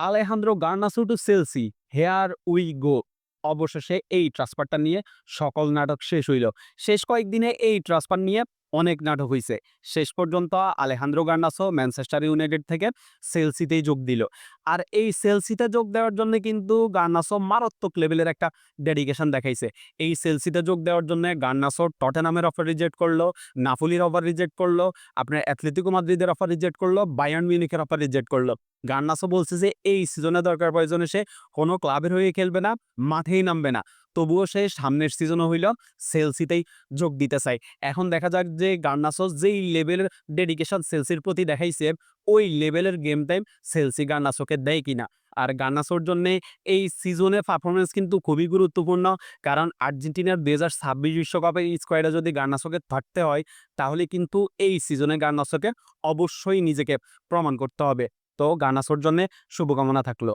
Alejandro Garnacho to Chelsea here we go. অবশেষে এই ট্রান্সফারটা নিয়ে সকল নাটক শেষ হইল। শেষ কয়েকদিনে এই ট্রান্সফার নিয়ে অনেক নাটক হয়েছে শেষ পর্যন্ত আলেহান্দ্রো গার্নাসো ম্যানচেস্টার ইউনাইটেড থেকে সেলসিতেই যোগ দিল। আর এই সেলসিতে যোগ দেওয়ার জন্য কিন্তু গার্নাসো মারাত্মক লেভেলের একটা ডেডিকেশন দেখাইছে। এই সেলসিতে যোগ দেওয়ার জন্য গার্নাসো টটেনামের অফার রিজেক্ট করল, নাফুলির অফার রিজেক্ট করল, আপনার অ্যাথলেটিকো মাদ্রিদের অফার রিজেক্ট করল, বায়ার্ন মিউনিকের অফার রিজেক্ট করল। গার্নাসো বলছে যে, এই সিজনে দরকার প্রয়োজনে সে কোনো ক্লাবের হয়ে খেলবে না, মাঠেই নামবে না। তবুও সে সামনের সিজনও হইল সেলসিতেই যোগ দিতে চায়। এখন দেখা যাক যে গার্নাসো যেই লেভেলের ডেডিকেশন সেলসির প্রতি দেখাইছে, ওই লেভেলের গেম টাইম সেলসি গার্নাসোকে দেয় কিনা? আর গার্নাসোর জন্য এই সিজনের পারফরমেন্স কিন্তু খুবই গুরুত্বপূর্ণ, কারণ আর্জেন্টিনার দুই হাজার ছাব্বিশ বিশ্বকাপের স্কোয়াডে যদি গার্নাসোকে থাকতে হয়, তাহলে কিন্তু এই সিজনে গার্নাসোকে অবশ্যই নিজেকে প্রমাণ করতে হবে। তো গার্নাসোর জন্য শুভকামনা থাকল।